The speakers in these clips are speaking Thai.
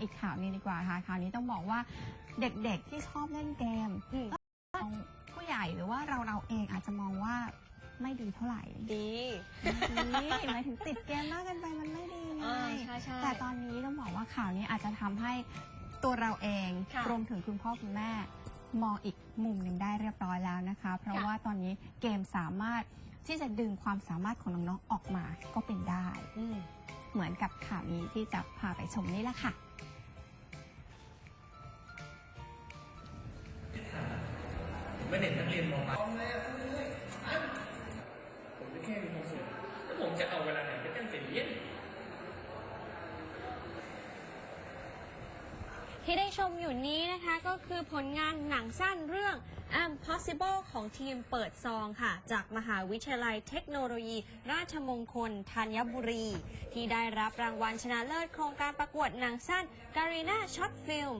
อีกข่าวหนึงดีกว่าค่ะข่าวนี้ต้องบอกว่าเด็กๆที่ชอบเล่นเกมอืมก็ผู้ใหญ่หรือว่าเราเราเองอาจจะมองว่าไม่ดีเท่าไหร่ดี ไม่ดีหมายถึงติดเกมมากเกินไปมันไม่ดีไง อ่าใช่ใช่ แต่ตอนนี้ต้องบอกว่าข่าวนี้อาจจะทำให้ตัวเราเองค่ะรวมถึงคุณพ่อคุณแม่ มองอีกมุมหนึ่งได้เรียบร้อยแล้วนะคะ เพราะค่ะ ว่าตอนนี้เกมสามารถที่จะดึงความสามารถของน้องๆออกมาก็เป็นได้ อืม เหมือนกับข่าวนี้ที่จะพาไปชมนี่แหละค่ะ ผมจะเอาเวลาไหนไปเต้นเสียนที่ได้ชมอยู่นี้นะคะก็คือผลงานหนังสั้นเรื่อง Am Possible ของทีมเปิดซองค่ะ จากมหาวิทยาลัยเทคโนโลยี ราชมงคลธัญบุรี ที่ได้รับรางวัลชนะเลิศโครงการประกวดหนังสั้น Garena Short Film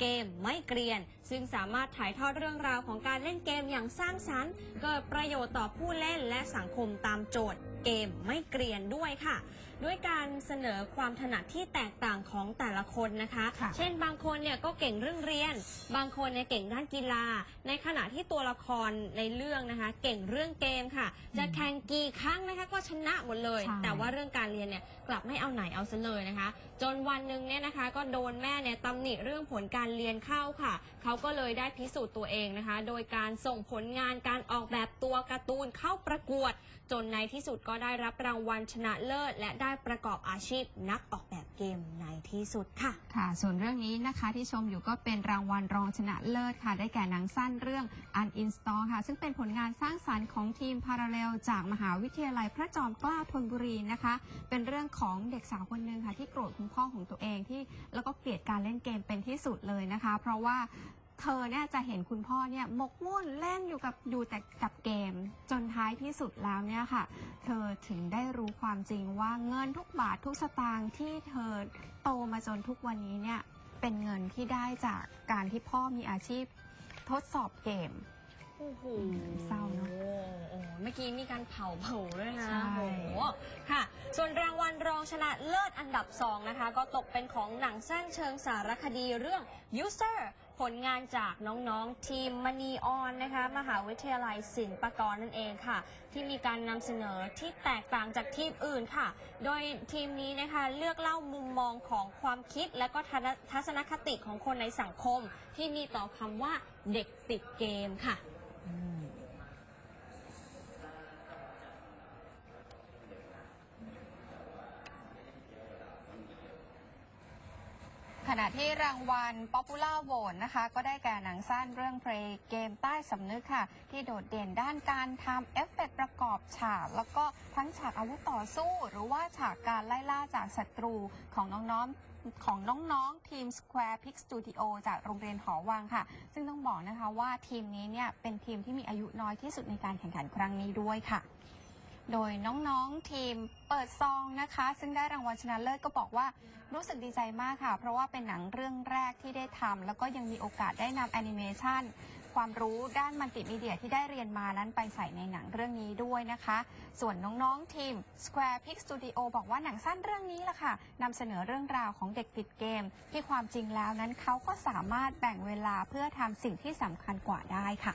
เกมไม่เกรียน ซึ่งสามารถถ่ายทอดเรื่องราวของการเล่นเกมอย่างสร้างสรรค์ เกิดประโยชน์ต่อผู้เล่นและสังคมตามโจทย์ เกมไม่เกรียนด้วยค่ะ ด้วยการเสนอความถนัดที่แตกต่างของแต่ละคนนะคะ ค่ะ เช่นบางคนเนี่ยก็เก่งเรื่องเรียน บางคนเนี่ยเก่งด้านกีฬา ในขณะที่ตัวละครในเรื่องนะคะ เก่งเรื่องเกมค่ะ จะแข่งกี่ครั้งนะคะก็ชนะหมดเลย ใช่ แต่ว่าเรื่องการเรียนเนี่ยกลับไม่เอาไหนเอาซะเลยนะคะ จนวันหนึ่งเนี่ยนะคะ ก็โดนแม่เนี่ยตำหนิเรื่องผลการเรียนเข้าค่ะ เขาก็เลยได้พิสูจน์ตัวเองนะคะ โดยการส่งผลงานการออกแบบตัวการ์ตูนเข้าประกวด จนในที่สุดก็ได้รับรางวัลชนะเลิศ และได้ประกอบอาชีพนักออกแบบเกมในที่สุดค่ะ ค่ะ ส่วนเรื่องนี้นะคะที่ชมอยู่ก็เป็นรางวัลรองชนะเลิศค่ะ ได้แก่หนังสั้นเรื่อง Uninstall ค่ะ ซึ่งเป็นผลงานสร้างสรรค์ของทีมพาราเรลจากมหาวิทยาลัยพระจอมเกล้าธนบุรีนะคะ เป็นเรื่องของเด็กสาวคนหนึ่งค่ะ ที่โกรธคุณพ่อของตัวเองที่แล้วก็เกลียดการเล่นเกมเป็นที่สุดเลยนะคะ เพราะว่า เธอเนี่ยจะเห็นคุณพ่อเนี่ยหมกมุ่นเล่นอยู่กับอยู่แต่กับเกม จนท้ายที่สุดแล้วเนี่ยค่ะ เธอถึงได้รู้ความจริงว่าเงินทุกบาททุกสตางค์ที่เธอโตมาจนทุกวันนี้เนี่ยเป็นเงินที่ได้จากการที่พ่อมีอาชีพทดสอบเกมโอ้โหเศร้าเนอะโอ้โหเมื่อกี้มีการเผาเผาด้วยนะใช่โอ้โหค่ะ ส่วนรางวัลรองชนะเลิศอันดับ2นะคะ ก็ตกเป็นของหนังสั้นเชิงสารคดีเรื่อง User ผลงานจากน้องๆ ทีมมณีออนนะคะ มหาวิทยาลัยศิลปากรนั่นเองค่ะ ที่มีการนำเสนอที่แตกต่างจากทีมอื่นค่ะ โดยทีมนี้นะคะเลือกเล่ามุมมองของความคิดและก็ทัศนทัศนคติของคนในสังคม ที่มีต่อคำว่าเด็กติดเกมค่ะ ขณะที่รางวัล Popular Vote นะคะ ก็ได้แก่หนังสั้นเรื่องเพลงเกมใต้สำนึกค่ะ ที่โดดเด่นด้านการทำเอฟเฟกต์ประกอบฉาก แล้วก็ทั้งฉากอาวุธต่อสู้ หรือว่าฉากการไล่ล่าจากศัตรูของน้องๆของน้องๆ ทีม Square Pix Studio จากโรงเรียนหอวังค่ะ ซึ่งต้องบอกนะคะว่าทีมนี้เนี่ยเป็นทีมที่มีอายุน้อยที่สุดในการแข่งขันครั้งนี้ด้วยค่ะ โดยน้องๆทีมเปิดซองนะคะ ซึ่งได้รางวัลชนะเลิศก็บอกว่ารู้สึกดีใจมากค่ะ เพราะว่าเป็นหนังเรื่องแรกที่ได้ทำแล้วก็ยังมีโอกาสได้นำแอนิเมชันความรู้ด้านมัลติมีเดียที่ได้เรียนมานั้นไปใส่ในหนังเรื่องนี้ด้วยนะคะ ส่วนน้องๆทีม Square Pix Studio บอกว่าหนังสั้นเรื่องนี้ล่ะค่ะนำเสนอเรื่องราวของเด็กติดเกม ที่ความจริงแล้วนั้นเขาก็สามารถแบ่งเวลาเพื่อทำสิ่งที่สำคัญกว่าได้ค่ะ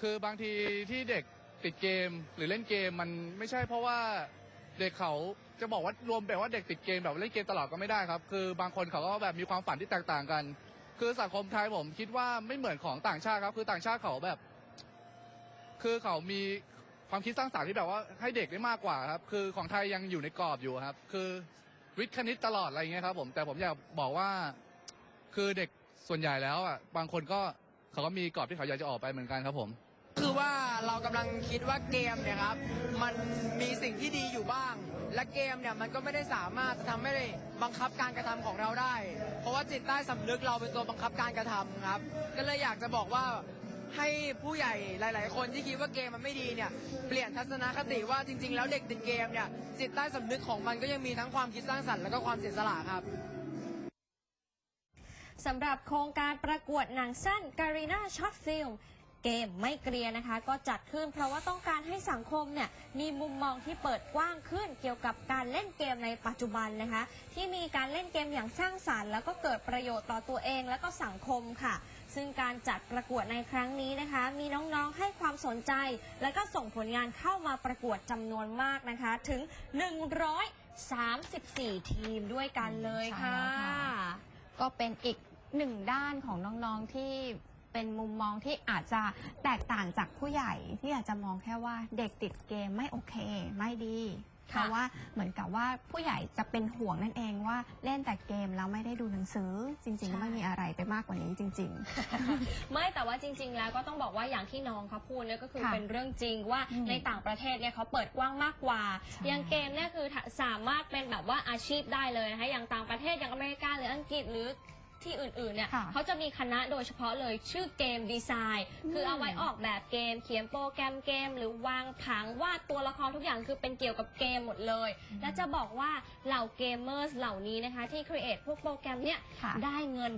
คือบางทีที่เด็กติดเกมหรือเล่นเกมมันไม่ใช่เพราะว่าเด็กเขาจะบอกว่ารวมแบบว่าเด็กติดเกมแบบเล่นเกมตลอดก็ไม่ได้ครับ คือบางคนเขาก็แบบมีความฝันที่แตกต่างกัน คือสังคมไทยผมคิดว่าไม่เหมือนของต่างชาติครับ คือต่างชาติเขาแบบ คือเขามีความคิดสร้างสรรค์ที่แบบว่าให้เด็กได้มากกว่าครับ คือของไทยยังอยู่ในกรอบอยู่ครับ คือวิทย์คณิตตลอดอะไรอย่างเงี้ยครับ ผมแต่ผมอยากบอกว่า คือเด็กส่วนใหญ่แล้วอะบางคนก็เขาก็มีกรอบที่เขาอยากจะออกไปเหมือนกันครับผม คือว่าเรากำลังคิดว่าเกมเนี่ยครับ มันมีสิ่งที่ดีอยู่บ้าง และเกมเนี่ยมันก็ไม่ได้สามารถทำให้บังคับการกระทำของเราได้ เพราะว่าจิตใต้สำนึกเราเป็นตัวบังคับการกระทำครับ ก็เลยอยากจะบอกว่าให้ผู้ใหญ่หลาย ๆ คนที่คิดว่าเกมมันไม่ดีเนี่ยเปลี่ยนทัศนคติว่าจริง ๆ แล้วเด็กติดเกมเนี่ยจิตใต้สำนึกของมันก็ยังมีทั้งความคิดสร้างสรรค์แล้วก็ความเสียสละครับสำหรับโครงการประกวดหนังสั้น Garena Short Film เกมไม่เกรียนะคะ ก็จัดขึ้นเพราะว่าต้องการให้สังคมเนี่ยมีมุมมองที่เปิดกว้างขึ้นเกี่ยวกับการเล่นเกมในปัจจุบันนะคะ ที่มีการเล่นเกมอย่างสร้างสรรค์ แล้วก็เกิดประโยชน์ต่อตัวเองและก็สังคมค่ะ ซึ่งการจัดประกวดในครั้งนี้นะคะ มีน้องๆให้ความสนใจ และก็ส่งผลงานเข้ามาประกวดจำนวนมากนะคะ ถึง 134 ทีมด้วยกันเลยค่ะค่ะก็เป็นอีกหนึ่งด้านของน้องๆที่ เป็นมุมมองที่อาจจะแตกต่างจากผู้ใหญ่ที่อาจจะมองแค่ว่าเด็กติดเกมไม่โอเค ไม่ดี เพค่ะราะว่าเหมือนกับว่าผู้ใหญ่จะเป็นห่วงนั่นเองว่าเล่นแต่เกมแล้วไม่ได้ดูหนังสือ จริงๆก็ไม่มีอะไรไปมากกว่านี้จริงไม่แต่ว่าจริง ๆ แล้วก็ต้องบอกว่าอย่างที่น้องเขาพูดเนี่ยก็คือค่ะเป็นเรื่องจริงว่าอืมในต่างประเทศเนี่ยเขาเปิดกว้างมากกว่า ใช่ อย่างเกมเนี่ยคือสามารถเป็นแบบว่าอาชีพได้เลยนะคะอย่างต่างประเทศอย่างอเมริกาหรืออังกฤษหรือ ที่อื่นๆเนี่ยค่ะเขาจะมีคณะโดยเฉพาะเลยชื่อเกมดีไซน์ คือเอาไว้ออกแบบเกม เขียนโปรแกรมเกม หรือวางผังวาดตัวละครทุกอย่างคือเป็นเกี่ยวกับเกมหมดเลยและจะบอกว่าเหล่าเกมเมอร์เหล่านี้นะคะที่ครีเอทพวกโปรแกรมเนี่ยๆค่ะได้เงิน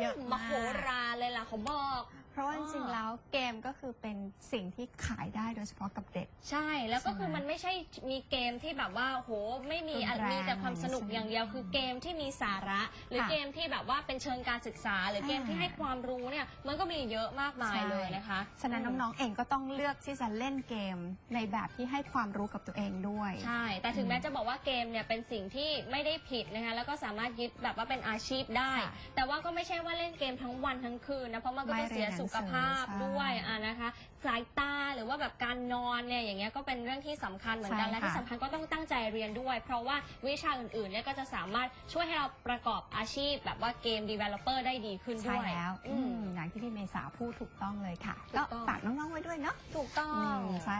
เยอะมมากโหฬารเลยล่ะเขาบอกเพ ราะว่าจริงๆแล้วเกมก็คือเป็นสิ่งที่ขายได้โดยเฉพาะกับเด็ก ใช่ แล้วก็ใช่ไหมคือมันไม่ใช่มีเกมที่แบบว่าโหไม่มีรุนแรงมีแต่ความสนุกใช่ไหมอย่างเดียว คือเกมที่มีสาระ หรือค่ะเกมที่แบบว่าเป็นเชิงการศึกษา หรือเกมอ่าที่ให้ความรู้เนี่ยมันก็มีเยอะมากมายใช่เลยนะคะ ฉะนั้นน้องๆเองก็ต้องเลือกที่จะเล่นเกมในแบบที่ให้ความรู้กับตัวเองด้วย ใช่ แต่ถึงแม้จะบอกว่าเกมเนี่ยเป็นสิ่งที่ไม่ได้ผิดนะคะแล้วก็สามารถยึดแบบว่าเป็นอาชีพได้ค่ะแต่ว่าก็ไม่ใช่ว่าเล่นเกมทั้งวันทั้งคืนนะเพราะมันก็ไม่จะเสียเรียนหนังสือสุขภาพใช่ด้วยอะนะคะสายตาหรือว่าแบบการนอนเนี่ยอย่างเงี้ยก็เป็นเรื่องที่สำคัญเหมือนกันใช่และที่ค่ะสำคัญก็ต้องตั้งใจเรียนด้วย เพราะว่าวิชาอื่นๆเนี่ยก็จะสามารถช่วยให้เราประกอบอาชีพ แบบว่าเกม developer ได้ดีขึ้นใช่ด้วยแล้วอืมอืมอย่างที่พี่เมษาพูดถูกต้องเลยค่ะ ถูก็กต้อง ฝากน้องๆไว้ด้วยเนาะถูกต้องอืมใช่